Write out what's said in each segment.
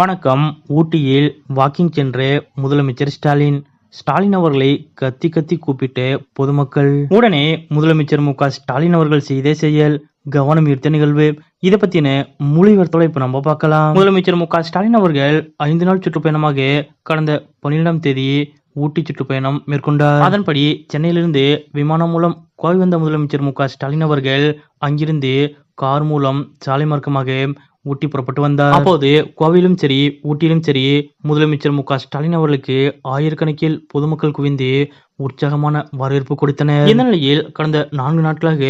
வணக்கம். ஊட்டியில் வாக்கிங் சென்ற முதலமைச்சர் ஸ்டாலின். ஸ்டாலின் அவர்களை கத்தி கத்தி கூப்பிட்டு பொதுமக்கள். உடனே முதலமைச்சர் மு ஸ்டாலின் அவர்கள் செய்த செயல் கவனம் ஈர்த்த நிகழ்வு. இதை பத்தின மொழிவர்த்தோட இப்ப நம்ம பார்க்கலாம். முதலமைச்சர் மு ஸ்டாலின் அவர்கள் ஐந்து நாள் சுற்றுப்பயணமாக கடந்த பன்னிரெண்டாம் தேதி ஊட்டி சுற்றுப்பயணம் மேற்கொண்டார். அதன்படி சென்னையிலிருந்து விமானம் மூலம் கோவை வந்த முதலமைச்சர் மு ஸ்டாலின் அவர்கள் அங்கிருந்து கார் மூலம் சாலை மார்க்கமாக ஊட்டி புறப்பட்டு வந்தார். அப்போது கோவையிலும் சரி ஊட்டியிலும் சரி முதலமைச்சர் மு க ஸ்டாலின் அவர்களுக்கு ஆயிரக்கணக்கில் பொதுமக்கள் குவிந்து உற்சாகமான வரவேற்பு கொடுத்தனர். இந்த நிலையில் கடந்த நான்கு நாட்களாக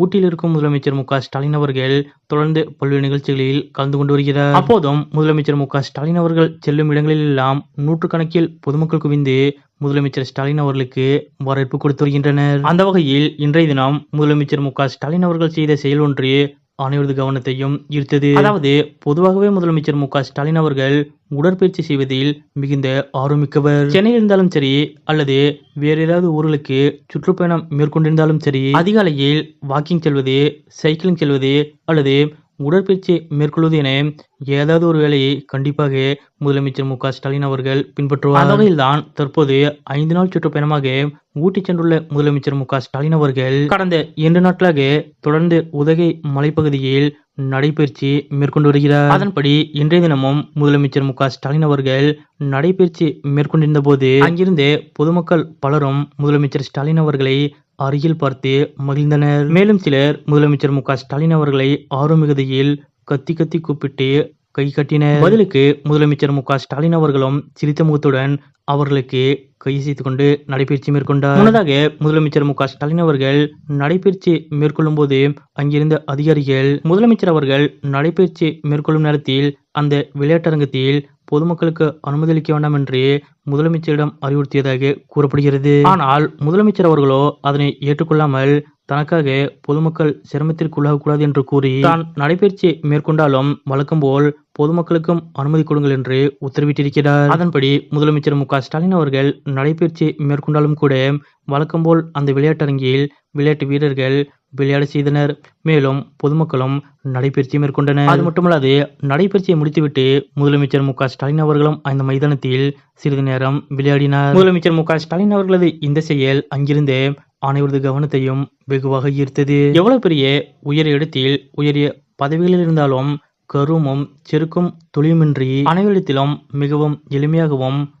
ஊட்டியில் இருக்கும் முதலமைச்சர் மு ஸ்டாலின் அவர்கள் தொடர்ந்து பல்வேறு நிகழ்ச்சிகளில் கலந்து கொண்டு வருகிறார். அப்போதும் முதலமைச்சர் மு ஸ்டாலின் அவர்கள் செல்லும் இடங்களில் எல்லாம் நூற்றுக்கணக்கில் பொதுமக்கள் குவிந்து முதலமைச்சர் ஸ்டாலின் அவர்களுக்கு வரவேற்பு கொடுத்து வருகின்றனர். அந்த வகையில் இன்றைய தினம் முதலமைச்சர் மு ஸ்டாலின் அவர்கள் செய்த செயல் ஒன்று அனைவரது கவனத்தையும் ஈர்த்தது. அதாவது பொதுவாகவே முதலமைச்சர் மு ஸ்டாலின் அவர்கள் உடற்பயிற்சி செய்வதில் மிகுந்த ஆர்வமிக்கவர். சென்னையில் இருந்தாலும் சரி அல்லது வேறு ஏதாவது ஊர்களுக்கு சுற்றுப்பயணம் மேற்கொண்டிருந்தாலும் சரி அதிகாலையில் வாக்கிங் செல்வது சைக்கிளிங் செல்வது அல்லது உடற்பயிற்சி மேற்கொள்வது என ஏதாவது ஒரு வேலையை கண்டிப்பாக முதலமைச்சர் மு க ஸ்டாலின் அவர்கள் பின்பற்றுவார். அந்த வகையில்தான் தற்போது ஐந்து நாள் சுற்றுப்பயணமாக ஊட்டி சென்றுள்ள முதலமைச்சர் மு க ஸ்டாலின் அவர்கள் கடந்த இரண்டு நாட்களாக தொடர்ந்து உதகை மலைப்பகுதியில் நடைபயிற்சி மேற்கொண்டு வருகிறார். அதன்படி இன்றைய தினமும் முதலமைச்சர் மு க ஸ்டாலின் அவர்கள் நடைபயிற்சி மேற்கொண்டிருந்த போது அங்கிருந்த பொதுமக்கள் பலரும் முதலமைச்சர் ஸ்டாலின் அவர்களை அருகில் பார்த்து மகிழ்ந்தனர். மேலும் சிலர் முதலமைச்சர் மு க ஸ்டாலின் அவர்களை ஆர்வமிகுதியில் கத்தி கத்தி கூப்பிட்டு கை கட்டினர் பதிலுக்கு முதலமைச்சர் மு ஸ்டாலின் அவர்களும் சிரித்த முகத்துடன் அவர்களுக்கு கை செய்து கொண்டு நடைபயிற்சி மேற்கொண்டார். முன்னதாக முதலமைச்சர் மு ஸ்டாலின் அவர்கள் நடைபயிற்சி மேற்கொள்ளும் போது அங்கிருந்த அதிகாரிகள் முதலமைச்சர் அவர்கள் நடைபயிற்சி மேற்கொள்ளும் நேரத்தில் அந்த விளையாட்டரங்கத்தில் பொதுமக்களுக்கு அனுமதி அளிக்க வேண்டாம் என்று முதலமைச்சரிடம் அறிவுறுத்தியதாக கூறப்படுகிறது. ஆனால் முதலமைச்சர் அவர்களோ அதனை ஏற்றுக்கொள்ளாமல் தனக்காக பொதுமக்கள் சிரமத்திற்குள்ளாகக்கூடாது என்று கூறி தான் நடைபயிற்சி மேற்கொண்டாலும் வழக்கம் போல் பொதுமக்களுக்கும் அனுமதி கொடுங்கள் என்று உத்தரவிட்டிருக்கிறார். அதன்படி முதலமைச்சர் மு. ஸ்டாலின் அவர்கள் நடைபயிற்சி மேற்கொண்டாலும் கூட வழக்கம் போல் அந்த விளையாட்டரங்கில் விளையாட்டு வீரர்கள் விளையாட செய்தனர். மேலும் பொதுமக்களும் நடைபயிற்சி மேற்கொண்டனர். அது மட்டுமல்லாது நடைபயிற்சியை முடித்துவிட்டு முதலமைச்சர் மு ஸ்டாலின் அவர்களும் அந்த மைதானத்தில் சிறிது நேரம் விளையாடினார். முதலமைச்சர் மு ஸ்டாலின் அவர்களது இந்த செயல் அங்கிருந்த அனைவரது கவனத்தையும் வெகுவாக ஈர்த்தது. எவ்வளவு பெரிய உயர் இடத்தில் உயரிய பதவிகளில் இருந்தாலும் கருமும் செருக்கும் துளியுமின்றி அனைவரிடத்திலும் மிகவும் எளிமையாகவும்